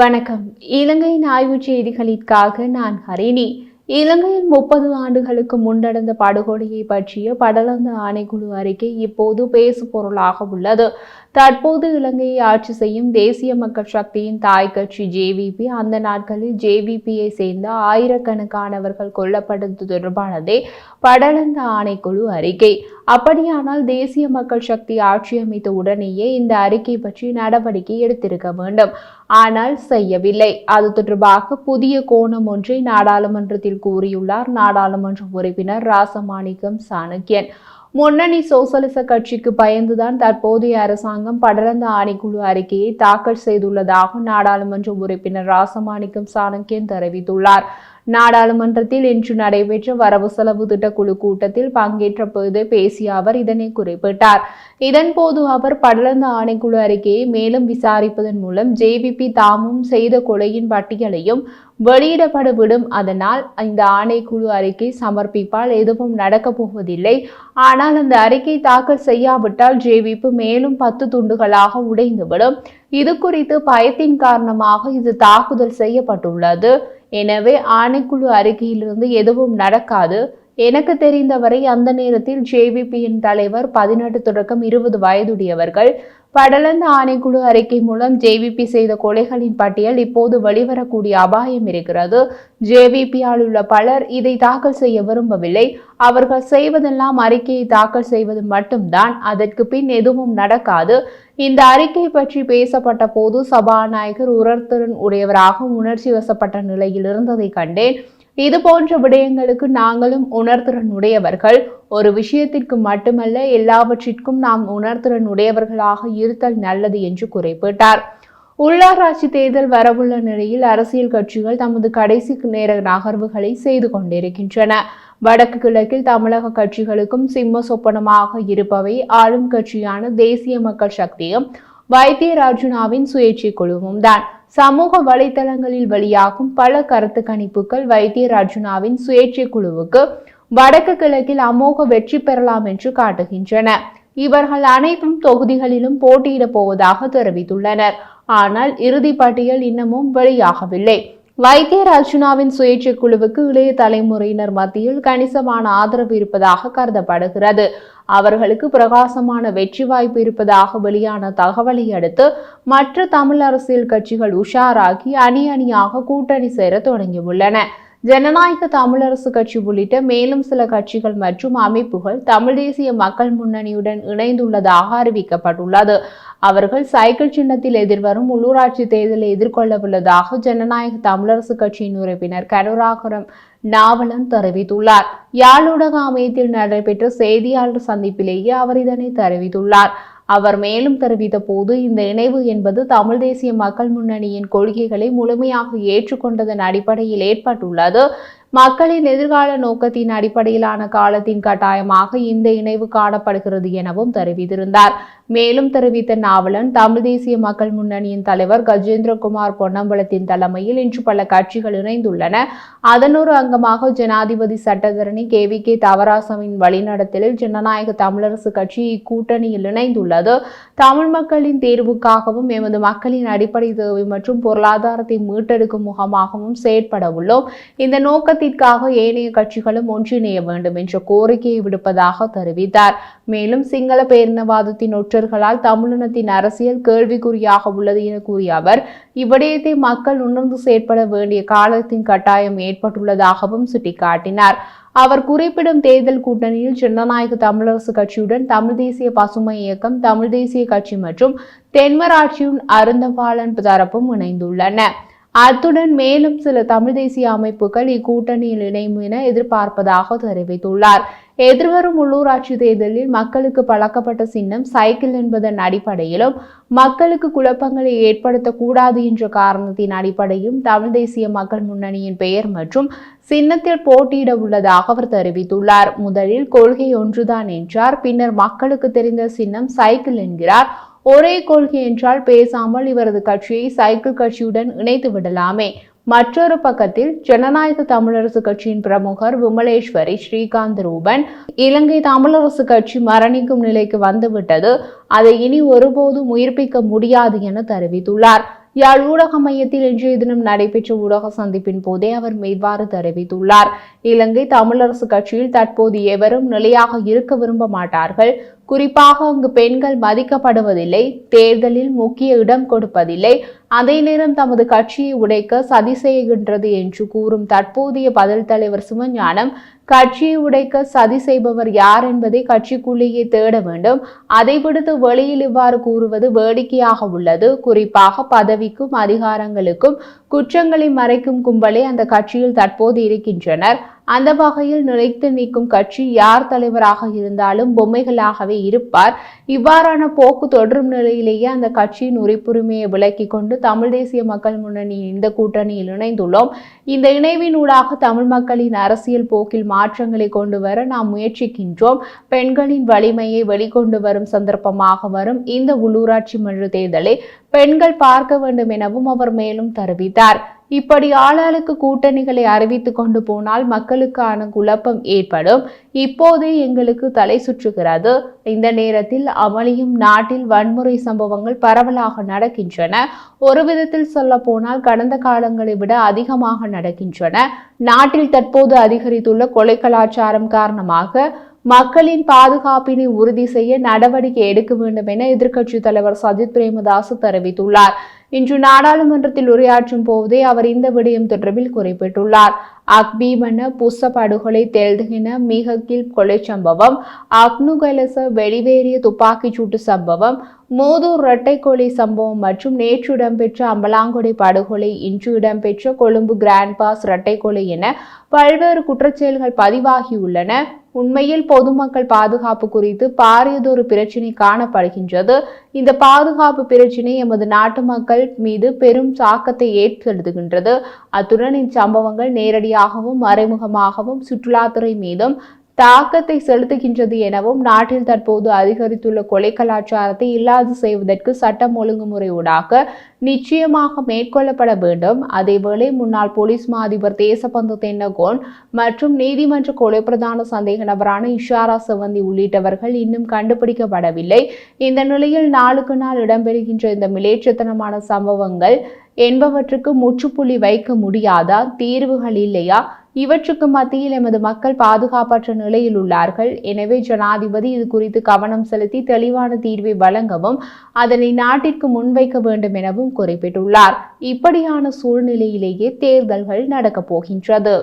வணக்கம். இலங்கையின் ஆய்வுச் செய்திகளிற்காக நான் ஹரிணி. இலங்கையில் முப்பது ஆண்டுகளுக்கு முன்னடந்த படுகொலையை பற்றிய படலந்த ஆணைக்குழு அறிக்கை இப்போது பேசு பொருளாக உள்ளது. தற்போது இலங்கையை ஆட்சி செய்யும் தேசிய மக்கள் சக்தியின் தாய் கட்சி ஜேவிபி அந்த நாட்களில் ஜேவிபியை சேர்ந்த ஆயிரக்கணக்கானவர்கள் கொல்லப்பட்டது தொடர்பானதே படலந்த ஆணைக்குழு அறிக்கை. அப்படியானால் தேசிய மக்கள் சக்தி ஆட்சி அமைத்த உடனேயே இந்த அறிக்கை பற்றி நடவடிக்கை எடுத்திருக்க வேண்டும். ஆனால் செய்யவில்லை. அது தொடர்பாக புதிய கோணம் ஒன்றை நாடாளுமன்றத்தில் கூறியுள்ளார். நாடாளுமன்ற உறுப்பினர் ராசமாணிக்கம் சாணக்கியன். முன்னணி சோசலிச கட்சிக்கு பயந்துதான் தற்போதைய அரசாங்கம் படரந்த ஆணைக்குழு அறிக்கையை தாக்கல் செய்துள்ளதாக நாடாளுமன்ற உறுப்பினர் ராசமாணிக்கம் சாணக்கியன் தெரிவித்துள்ளார். நாடாளுமன்றத்தில் இன்று நடைபெற்ற வரவு செலவு திட்ட குழு கூட்டத்தில் பங்கேற்ற போது பேசிய அவர் இதனை குறிப்பிட்டார். இதன்போது அவர் படலந்த ஆணைக்குழு அறிக்கையை மேலும் விசாரிப்பதன் மூலம் ஜேவிபி தாமும் செய்த கொலையின் பட்டியலையும் வெளியிடப்படவிடும். அதனால் இந்த ஆணைக்குழு அறிக்கை சமர்ப்பிப்பால் எதுவும் நடக்கப் போவதில்லை. ஆனால் அந்த அறிக்கை தாக்கல் செய்யாவிட்டால் ஜேவிபி மேலும் பத்து துண்டுகளாக உடைந்துவிடும். இது குறித்து பயத்தின் காரணமாக இது தாக்குதல் செய்யப்பட்டுள்ளது. எனவே ஆணைக்குழு அறிக்கையிலிருந்து எதுவும் நடக்காது. எனக்கு தெரிந்தவரை அந்த நேரத்தில் ஜேவிபியின் தலைவர் பதினெட்டு தொடக்கம் இருபது வயதுடையவர்கள். படலந்த ஆணைக்குழு அறிக்கை மூலம் ஜேவிபி செய்த கொலைகளின் பட்டியல் இப்போது வெளிவரக்கூடிய அபாயம் இருக்கிறது. ஜேவிபியால் உள்ள பலர் இதை தாக்கல் செய்ய விரும்பவில்லை. அவர்கள் செய்வதெல்லாம் அறிக்கையை தாக்கல் செய்வது மட்டும்தான். அதற்கு பின் எதுவும் நடக்காது. இந்த அறிக்கை பற்றி பேசப்பட்ட போது சபாநாயகர் உணர்திறன் உடையவராக உணர்ச்சி வசப்பட்ட நிலையில் இருந்ததை கண்டேன். இது போன்ற விடயங்களுக்கு நாங்களும் உணர்திறன் உடையவர்கள் ஒரு விஷயத்திற்கு மட்டுமல்ல எல்லாவற்றிற்கும் நாம் உணர்திறன் உடையவர்களாக இருத்தல் நல்லது என்று குறிப்பிட்டார். உள்ளாராட்சி தேர்தல் வரவுள்ள நிலையில் அரசியல் கட்சிகள் தமது கடைசி நேர நகர்வுகளை செய்து கொண்டிருக்கின்றன. வடக்கு கிழக்கில் தமிழக கட்சிகளுக்கும் சிம்ம சொப்பனமாக இருப்பவை ஆளும் கட்சியான தேசிய மக்கள் சக்தியும் வைத்தியராஜுனாவின் சுயேட்சை குழுவும் தான். சமூக வலைதளங்களில் வெளியாகும் பல கருத்து கணிப்புகள் வைத்தியராஜுனாவின் சுயேட்சை குழுவுக்கு வடக்கு கிழக்கில் அமோக வெற்றி பெறலாம் என்று காட்டுகின்றன. இவர்கள் அனைத்தும் தொகுதிகளிலும் போட்டியிடப் போவதாக தெரிவித்துள்ளனர். ஆனால் இறுதி பட்டியல் இன்னமும் வெளியாகவில்லை. வைத்தியராஜுனாவின் சுயேட்சை குழுவுக்கு இளைய தலைமுறையினர் மத்தியில் கணிசமான ஆதரவு இருப்பதாக கருதப்படுகிறது. அவர்களுக்கு பிரகாசமான வெற்றி வாய்ப்பு இருப்பதாக வெளியான தகவலை அடுத்து மற்ற தமிழ் அரசியல் கட்சிகள் உஷாராகி அணி அணியாக கூட்டணி சேர தொடங்கியுள்ளன. ஜனநாயக தமிழரசு கட்சி உள்ளிட்ட மேலும் சில கட்சிகள் மற்றும் அமைப்புகள் தமிழ் தேசிய மக்கள் முன்னணியுடன் இணைந்துள்ளதாக அறிவிக்கப்பட்டுள்ளது. அவர்கள் சைக்கிள் சின்னத்தில் எதிர்வரும் உள்ளூராட்சி தேர்தலை எதிர்கொள்ளவுள்ளதாக ஜனநாயக தமிழரசு கட்சியின் உறுப்பினர் கருராகரம் நாவலன் தெரிவித்துள்ளார். யாழ் அமையத்தில் நடைபெற்ற செய்தியாளர் சந்திப்பிலேயே அவர் இதனை தெரிவித்துள்ளார். அவர் மேலும் தெரிவித்த போது இந்த இணைவு என்பது தமிழ் தேசிய மக்கள் முன்னணியின் கொள்கைகளை முழுமையாக ஏற்றுக்கொண்டதன் அடிப்படையில் ஏற்பட்டுள்ளது. மக்களின் எதிர்கால நோக்கத்தின் அடிப்படையிலான காலத்தின் கட்டாயமாக இந்த இணைவு காணப்படுகிறது எனவும் தெரிவித்திருந்தார். மேலும் தெரிவித்த நாவலன் தமிழ் தேசிய மக்கள் முன்னணியின் தலைவர் கஜேந்திரகுமார் பொன்னம்பலத்தின் தலைமையில் இன்று பல கட்சிகள் இணைந்துள்ளன. அதனொரு அங்கமாக ஜனாதிபதி சட்டத்தரணி கே. வி. கே. தவராசவின் வழிநடத்தலில் ஜனநாயக தமிழரசு கட்சி இக்கூட்டணியில் இணைந்துள்ளது. தமிழ் மக்களின் தேர்வுக்காகவும் எமது மக்களின் அடிப்படை தேவை மற்றும் பொருளாதாரத்தை மீட்டெடுக்கும் முகமாகவும் செயற்பட உள்ளோம். இந்த நோக்கத்திற்காக ஏனைய கட்சிகளும் ஒன்றிணைய வேண்டும் என்ற கோரிக்கையை விடுப்பதாக தெரிவித்தார். மேலும் சிங்கள பேரினவாதத்தின் ஒற்றர்களால் தமிழினத்தின் அரசியல் கேள்விக்குறியாக உள்ளது என கூறிய அவர் இவ்விடயத்தை மக்கள் உணர்ந்து செயற்பட வேண்டிய காலத்தின் கட்டாயம் ஏற்பட்டுள்ளதாகவும் சுட்டிக்காட்டினார். அவர் குறிப்பிடும் தேர்தல் கூட்டணியில் ஜனநாயக தமிழரசு கட்சியுடன் தமிழ் தேசிய பசுமை இயக்கம் தமிழ் தேசிய கட்சி மற்றும் தென்மராட்சியின் அருந்தபாலன் தரப்பும் இணைந்துள்ளன. அத்துடன் மேலும் சில தமிழ் தேசிய அமைப்புகள் இக்கூட்டணியில் இணையும் என எதிர்பார்ப்பதாக தெரிவித்துள்ளார். எதிர்வரும் உள்ளூராட்சி தேர்தலில் மக்களுக்கு பழக்கப்பட்ட சின்னம் சைக்கிள் என்பதன் அடிப்படையிலும் மக்களுக்கு குழப்பங்களை ஏற்படுத்தக்கூடாது என்ற காரணத்தின் அடிப்படையும் தமிழ் தேசிய மக்கள் முன்னணியின் பெயர் மற்றும் சின்னத்தில் போட்டியிட உள்ளதாக அவர் தெரிவித்துள்ளார். முதலில் கொள்கை ஒன்றுதான் என்றார். பின்னர் மக்களுக்கு தெரிந்த சின்னம் சைக்கிள் என்கிறார். ஒரே கொள்கை என்றால் பேசாமல் இவரது கட்சியை சைக்கிள் கட்சியுடன் இணைத்து விடலாமே. மற்றொரு பக்கத்தில் ஜனநாயக தமிழரசு கட்சியின் பிரமுகர் விமலேஸ்வரி ஸ்ரீகாந்த் ரூபன் இலங்கை தமிழரசு கட்சி மரணிக்கும் நிலைக்கு வந்துவிட்டது. அதை இனி ஒருபோதும் உயிர்ப்பிக்க முடியாது என தெரிவித்துள்ளார். யாழ் ஊடக மையத்தில் இன்றைய தினம் நடைபெற்ற ஊடக சந்திப்பின் போதே அவர் இவ்வாறு தெரிவித்துள்ளார். இலங்கை தமிழரசு கட்சியில் தற்போது எவரும் நிலையாக இருக்க விரும்ப மாட்டார்கள். குறிப்பாக அங்கு பெண்கள் மதிக்கப்படுவதில்லை தேர்தலில் முக்கிய இடம் கொடுப்பதில்லை. அதே நேரம் தமது கட்சியை உடைக்க சதி செய்கின்றது என்று கூறும் தற்போதைய பதில் தலைவர் சிவஞானம் கட்சியை உடைக்க சதி செய்பவர் யார் என்பதை கட்சிக்குள்ளேயே தேட வேண்டும். அதை விடுத்து வெளியில் இவ்வாறு கூறுவது வேடிக்கையாக உள்ளது. குறிப்பாக பதவிக்கும் அதிகாரங்களுக்கும் குற்றங்களை மறைக்கும் கும்பலே அந்த கட்சியில் தற்போது இருக்கின்றனர். அந்த வகையில் நிலைத்து நிற்கும் கட்சி யார் தலைவராக இருந்தாலும் பொம்மைகளாகவே இருப்பார். இவ்வாறான போக்கு தொடரும் நிலையிலேயே அந்த கட்சியின் உரிப்புரிமையை விலக்கி கொண்டு தமிழ் தேசிய மக்கள் முன்னணி இந்த கூட்டணியில் இணைந்துள்ளோம். இந்த இணைவினூடாக தமிழ் மக்களின் அரசியல் போக்கில் மாற்றங்களை கொண்டு வர நாம் முயற்சிக்கின்றோம். பெண்களின் வலிமையை வெளிக்கொண்டு வரும் சந்தர்ப்பமாக வரும் இந்த உள்ளூராட்சி மன்ற தேர்தலை பெண்கள் பார்க்க வேண்டும் எனவும் அவர் மேலும் தெரிவித்தார். இப்படி ஆளாளுக்கு கூட்டணிகளை அறிவித்து கொண்டு போனால் மக்களுக்கான குழப்பம் ஏற்படும். இப்போதே எங்களுக்கு தலை சுற்றுகிறது. இந்த நேரத்தில் அமளியும் நாட்டில் வன்முறை சம்பவங்கள் பரவலாக நடக்கின்றன. ஒரு விதத்தில் சொல்ல போனால் கடந்த காலங்களை விட அதிகமாக நடக்கின்றன. நாட்டில் தற்போது அதிகரித்துள்ள கொலை கலாச்சாரம் காரணமாக மக்களின் பாதுகாப்பினை உறுதி செய்ய நடவடிக்கை எடுக்க வேண்டும் என எதிர்க்கட்சித் தலைவர் சஜித் பிரேமதாஸ் தெரிவித்துள்ளார். இன்று நாடாளுமன்றத்தில் உரையாற்றும் போதே அவர் இந்த விடயம் தொடர்பில் குறிப்பிட்டுள்ளார். அக்பீமன புஸ்ஸ படுகொலை தெல்துகின மிக கீழ் கொலை சம்பவம் அக்னுகலச வெளிவேறிய துப்பாக்கிச் சூட்டு சம்பவம் மூதூர் இரட்டை கொலை சம்பவம் மற்றும் நேற்று இடம்பெற்ற அம்பலாங்குடி படுகொலை இன்று இடம்பெற்ற கொழும்பு கிராண்ட் பாஸ் இரட்டை கொலை என பல்வேறு குற்றச்செயல்கள் பதிவாகியுள்ளன. உண்மையில் பொதுமக்கள் பாதுகாப்பு குறித்து பாரியதொரு பிரச்சினை காணப்படுகின்றது. இந்த பாதுகாப்பு பிரச்சினை எமது நாட்டு மக்கள் மீது பெரும் தாக்கத்தை ஏற்படுத்துகின்றது. அத்துடன் இச்சம்பவங்கள் நேரடியாகவும் மறைமுகமாகவும் சுற்றுலாத்துறை மீதும் தாக்கத்தை செலுத்துகின்றது எனவும் நாட்டில் தற்போது அதிகரித்துள்ள கொலை கலாச்சாரத்தை இல்லாது செய்வதற்கு சட்டம் ஒழுங்குமுறை ஊடாக நிச்சயமாக மேற்கொள்ளப்பட வேண்டும். அதேவேளை முன்னாள் போலீஸ் மா அதிபர் தேசபந்து தென்னகோன் மற்றும் நீதிமன்ற கொலை பிரதான சந்தேக நபரான இஷாரா செவந்தி உள்ளிட்டவர்கள் இன்னும் கண்டுபிடிக்கப்படவில்லை. இந்த நிலையில் நாளுக்கு நாள் இடம்பெறுகின்ற இந்த மிலேச்சத்தனமான சம்பவங்கள் என்பவற்றுக்கு முற்றுப்புள்ளி வைக்க முடியாதா? தீர்வுகள் இல்லையா? இவற்றுக்கு மத்தியில் எமது மக்கள் பாதுகாப்பற்ற நிலையில் உள்ளார்கள். எனவே ஜனாதிபதி இது குறித்து கவனம் செலுத்தி தெளிவான தீர்வை வழங்கவும் அதனை நாட்டிற்கு முன்வைக்க வேண்டும் எனவும் குறிப்பிட்டுள்ளார். இப்படியான சூழ்நிலையிலேயே தேர்தல்கள் நடக்கப் போகின்றது.